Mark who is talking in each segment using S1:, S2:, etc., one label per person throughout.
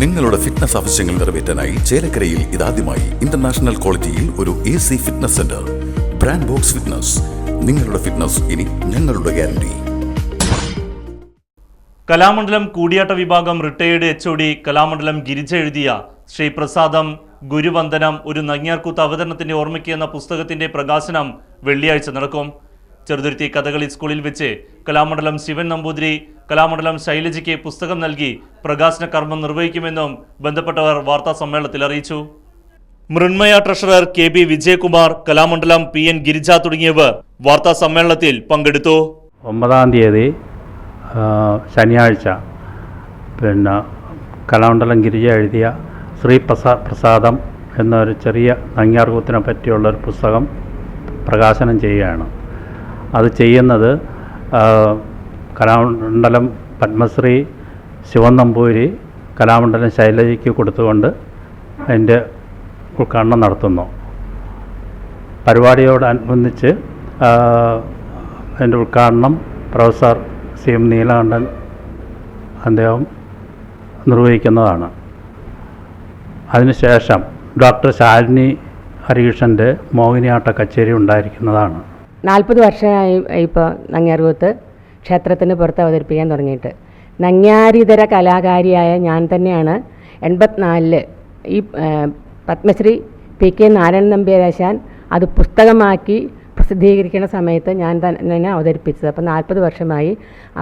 S1: നിങ്ങളുടെ ഫിറ്റ്നസ് ആവശ്യങ്ങൾ നിറവേറ്റാനായി ചേലക്കരയിൽ ഇതാദ്യമായി ഇന്റർനാഷണൽ ക്വാളിറ്റിയിൽ ഒരു A C fitness centre brand box fitness നിങ്ങളുടെ ഫിറ്റ്നസ് ഇനി ഞങ്ങളുടെ ഗ്യാരണ്ടി
S2: കലാമണ്ഡലം കൂടിയാട്ട വിഭാഗം retired H O D Kalamandalam Girija എഴുതിയ ശ്രീ പ്രസാദം ഗുരുവന്ദനം ഒരു നങ്ങിയാർക്കൂത്ത് അവതരണത്തിന്റെ ഓർമ്മയ്ക്ക് എന്ന പുസ്തകത്തിന്റെ പ്രകാശനം വെള്ളിയാഴ്ച നടക്കും. ചെറുതുരുത്തി കഥകളി സ്കൂളിൽ വെച്ച് കലാമണ്ഡലം ശിവൻ നമ്പൂതിരി കലാമണ്ഡലം ശൈലജയ്ക്ക് പുസ്തകം നൽകി പ്രകാശന കർമ്മം നിർവഹിക്കുമെന്നും ബന്ധപ്പെട്ടവർ വാർത്താ സമ്മേളനത്തിൽ അറിയിച്ചു. Mrinmaya treasurer K B Vijayakumar Kalamandalam P N Girija തുടങ്ങിയവർ വാർത്താ സമ്മേളനത്തിൽ പങ്കെടുത്തു.
S3: ഒമ്പതാം തീയതി ശനിയാഴ്ച പിന്നെ കലാമണ്ഡലം ഗിരിജ എഴുതിയ ശ്രീ പ്രസാ പ്രസാദം എന്നൊരു ചെറിയ നങ്ങ്യാർകൂത്തിനെ പറ്റിയുള്ളൊരു പുസ്തകം പ്രകാശനം ചെയ്യുകയാണ്. അത് ചെയ്യുന്നത് കലാമണ്ഡലം പത്മശ്രീ ശിവനമ്പൂരി കലാമണ്ഡലം ശൈലജയ്ക്ക് കൊടുത്തുകൊണ്ട് അതിന്റെ ഉദ്ഘാടനം നടത്തുന്നു. പരിപാടിയോടനുബന്ധിച്ച് അതിന്റെ ഉദ്ഘാടനം പ്രൊഫസർ സി എം നീലകണ്ഠൻ അദ്ദേഹം നിർവഹിക്കുന്നതാണ്. അതിനുശേഷം ഡോക്ടർ ശാലിനി ഹരികൃഷ്ണന്റെ മോഹിനിയാട്ട കച്ചേരി ഉണ്ടായിരിക്കുന്നതാണ്.
S4: നാൽപ്പത് വർഷമായി ഇപ്പോൾ നങ്ങ്യാർകൂത്ത് ക്ഷേത്രത്തിന് പുറത്ത് അവതരിപ്പിക്കാൻ തുടങ്ങിയിട്ട്. നങ്ങ്യാരിതര കലാകാരിയായ ഞാൻ തന്നെയാണ് എൺപത്തിനാലിൽ ഈ പത്മശ്രീ പി കെ നാരായണൻ നമ്പ്യാരാശാൻ അത് പുസ്തകമാക്കി പ്രസിദ്ധീകരിക്കുന്ന സമയത്ത് ഞാൻ തന്നെ അവതരിപ്പിച്ചത്. അപ്പോൾ നാൽപ്പത് വർഷമായി.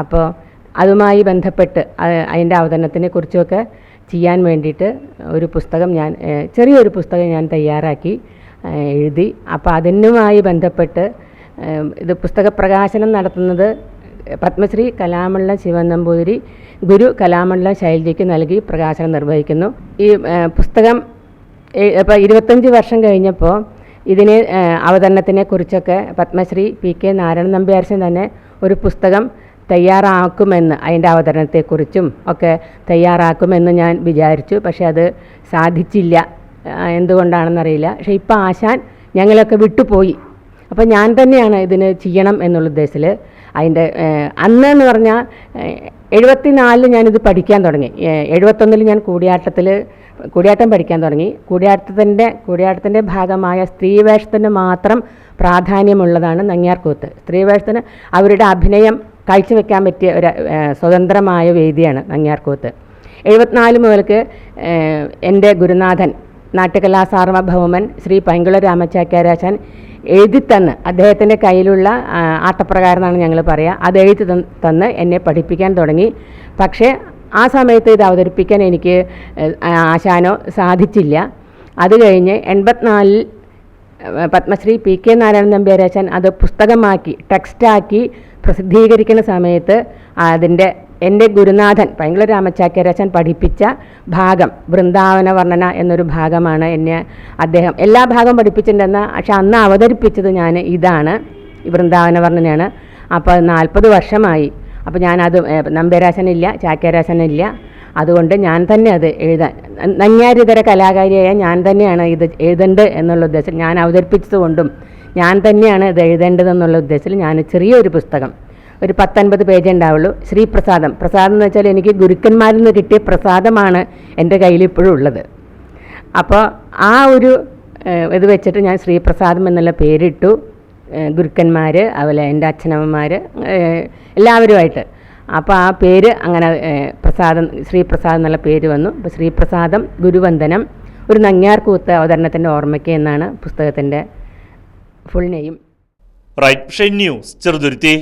S4: അപ്പോൾ അതുമായി ബന്ധപ്പെട്ട് അതിന്റെ അവതരണത്തിനെ കുറിച്ചൊക്കെ ചെയ്യാൻ വേണ്ടിയിട്ട് ഒരു പുസ്തകം ഞാൻ ചെറിയൊരു പുസ്തകം ഞാൻ തയ്യാറാക്കി എഴുതി. അപ്പോൾ അതിനുമായി ബന്ധപ്പെട്ട് ഇത് പുസ്തക പ്രകാശനം നടത്തുന്നത് പത്മശ്രീ കലാമണ്ഡലം ശിവൻ നമ്പൂതിരി ഗുരു കലാമണ്ഡലം ശൈലജയ്ക്ക് നൽകി പ്രകാശനം നിർവഹിക്കുന്നു. ഈ പുസ്തകം ഇപ്പോൾ ഇരുപത്തഞ്ച് വർഷം കഴിഞ്ഞപ്പോൾ ഇതിനെ അവതരണത്തിനെ കുറിച്ചൊക്കെ പത്മശ്രീ പി കെ നാരായണൻ നമ്പ്യാർശൻ തന്നെ ഒരു പുസ്തകം തയ്യാറാക്കുമെന്ന് അതിന്റെ അവതരണത്തെക്കുറിച്ചും ഒക്കെ തയ്യാറാക്കുമെന്ന് ഞാൻ വിചാരിച്ചു. പക്ഷേ അത് സാധിച്ചില്ല എന്തുകൊണ്ടാണെന്നറിയില്ല. പക്ഷേ ഇപ്പോൾ ആശാൻ ഞങ്ങളൊക്കെ വിട്ടുപോയി. അപ്പോൾ ഞാൻ തന്നെയാണ് ഇതിന് ചെയ്യണം എന്നുള്ള ഉദ്ദേശത്തിൽ അതിന്റെ അന്ന് എന്ന് പറഞ്ഞാൽ എഴുപത്തിനാലിൽ ഞാനിത് പഠിക്കാൻ തുടങ്ങി. എഴുപത്തൊന്നിൽ ഞാൻ കൂടിയാട്ടത്തിൽ കൂടിയാട്ടം പഠിക്കാൻ തുടങ്ങി. കൂടിയാട്ടത്തിന്റെ കൂടിയാട്ടത്തിന്റെ ഭാഗമായ സ്ത്രീവേഷത്തിന് മാത്രം പ്രാധാന്യമുള്ളതാണ് നങ്ങ്യാർകൂത്ത്. സ്ത്രീവേഷത്തിന് അവരുടെ അഭിനയം കാഴ്ചവെക്കാൻ പറ്റിയ ഒരു സ്വതന്ത്രമായ വേദിയാണ് നങ്ങ്യാർകൂത്ത്. എഴുപത്തിനാല് മുതൽക്ക് എന്റെ ഗുരുനാഥൻ നാട്യകലാ സാർവഭൗമൻ ശ്രീ പൈങ്കുള രാമചാക്യാരാശൻ എഴുതിത്തന്ന് അദ്ദേഹത്തിന്റെ കയ്യിലുള്ള ആട്ടപ്രകാരം എന്നാണ് ഞങ്ങൾ പറയുക. അത് എഴുതി തന്ന് തന്ന് എന്നെ പഠിപ്പിക്കാൻ തുടങ്ങി. പക്ഷേ ആ സമയത്ത് ഇത് അവതരിപ്പിക്കാൻ എനിക്ക് ആശാനോ സാധിച്ചില്ല. അത് കഴിഞ്ഞ് എൺപത്തിനാലിൽ പത്മശ്രീ പി കെ നാരായണൻ നമ്പ്യാരാശൻ അത് പുസ്തകമാക്കി ടെക്സ്റ്റാക്കി പ്രസിദ്ധീകരിക്കുന്ന സമയത്ത് അതിന്റെ എന്റെ ഗുരുനാഥൻ പൈങ്കിള രാമചാക്യരാശൻ പഠിപ്പിച്ച ഭാഗം വൃന്ദാവന വർണന എന്നൊരു ഭാഗമാണ് എന്നെ അദ്ദേഹം എല്ലാ ഭാഗവും പഠിപ്പിച്ചിട്ടുണ്ടെന്ന് പക്ഷെ അന്ന് അവതരിപ്പിച്ചത് ഞാൻ ഇതാണ് വൃന്ദാവന വർണനയാണ് അപ്പോൾ നാൽപ്പത് വർഷമായി. അപ്പോൾ ഞാനത് നമ്പ്യരാശനില്ല ചാക്യാരാശനില്ല. അതുകൊണ്ട് ഞാൻ തന്നെ അത് എഴുതാൻ നങ്ങ്യാരിതര കലാകാരിയായ ഞാൻ തന്നെയാണ് ഇത് എഴുതേണ്ടത് എന്നുള്ള ഉദ്ദേശത്തിൽ ഞാൻ അവതരിപ്പിച്ചതുകൊണ്ടും ഞാൻ തന്നെയാണ് ഇത് എഴുതേണ്ടതെന്നുള്ള ഉദ്ദേശത്തിൽ ഞാൻ ചെറിയൊരു പുസ്തകം ഒരു പത്തൊൻപത് പേജ് ഉണ്ടാവുള്ളൂ. ശ്രീപ്രസാദം പ്രസാദം. എന്ന് വെച്ചാൽ എനിക്ക് ഗുരുക്കന്മാരിൽ നിന്ന് കിട്ടിയ പ്രസാദമാണ് എന്റെ കയ്യിൽ ഇപ്പോഴും ഉള്ളത്. അപ്പോൾ ആ ഒരു ഇത് വെച്ചിട്ട് ഞാൻ ശ്രീപ്രസാദം എന്നുള്ള പേരിട്ടു. ഗുരുക്കന്മാർ അതുപോലെ എന്റെ അച്ഛനമ്മമാർ എല്ലാവരുമായിട്ട്. അപ്പോൾ ആ പേര് അങ്ങനെ പ്രസാദം ശ്രീപ്രസാദം എന്നുള്ള പേര് വന്നു. അപ്പോൾ ശ്രീപ്രസാദം ഗുരുവന്ദനം ഒരു നങ്ങ്യാർകൂത്ത് അവതരണത്തിന്റെ ഓർമ്മയ്ക്ക് എന്നാണ് പുസ്തകത്തിന്റെ full name
S2: Right news Cheruthuruthy.